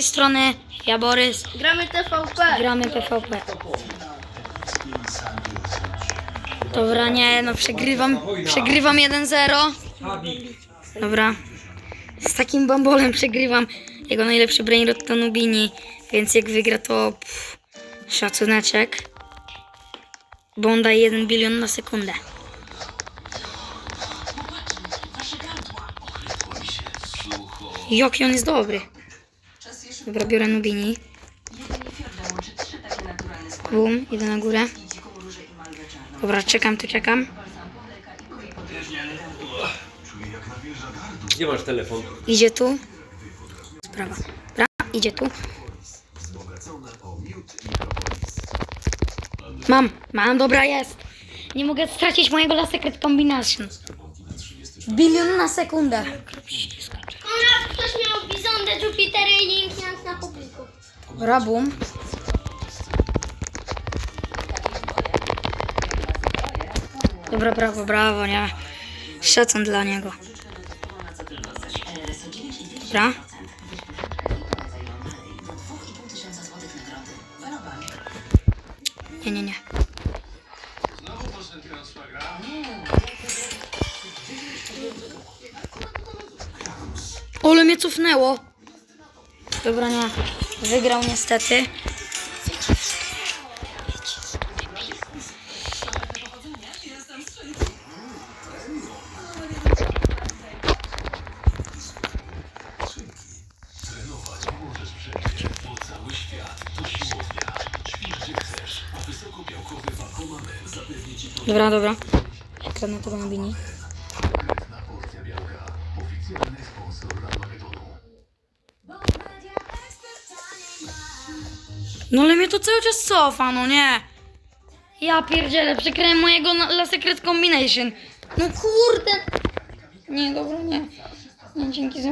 tej strony ja Borys, Gramy TVP. gramy PvP. Dobra, nie, no przegrywam, przegrywam 1-0. Dobra, z takim bambolem przegrywam. Jego najlepszy brainrot to Nubini, więc jak wygra to pff, szacuneczek. Bo on daje 1 bilion na sekundę. Jaki on jest dobry. Dobra, biorę Nubini. Bum, idę na górę. Dobra, czekam, tu czekam. Gdzie masz telefon? Idzie tu. Sprawa. Dobra, idzie tu. Mam, mam, dobra jest. Nie mogę stracić mojego Last Secret Combination. Bilion na sekundę. Jupitery i linki na publiku. Dobra, bum. Dobra, brawo, brawo, nie. Szacun dla niego. Dobra. Nie, nie, nie. Ole mnie cofnęło. Dobra, nie. Wygrał niestety. Dobra, dobra. Tego na bini. No ale mnie to cały czas cofa, no nie. Ja pierdzielę, przekręłem mojego na- La Secret Combination. No kurde. Nie, dobra, nie. Nie, dzięki za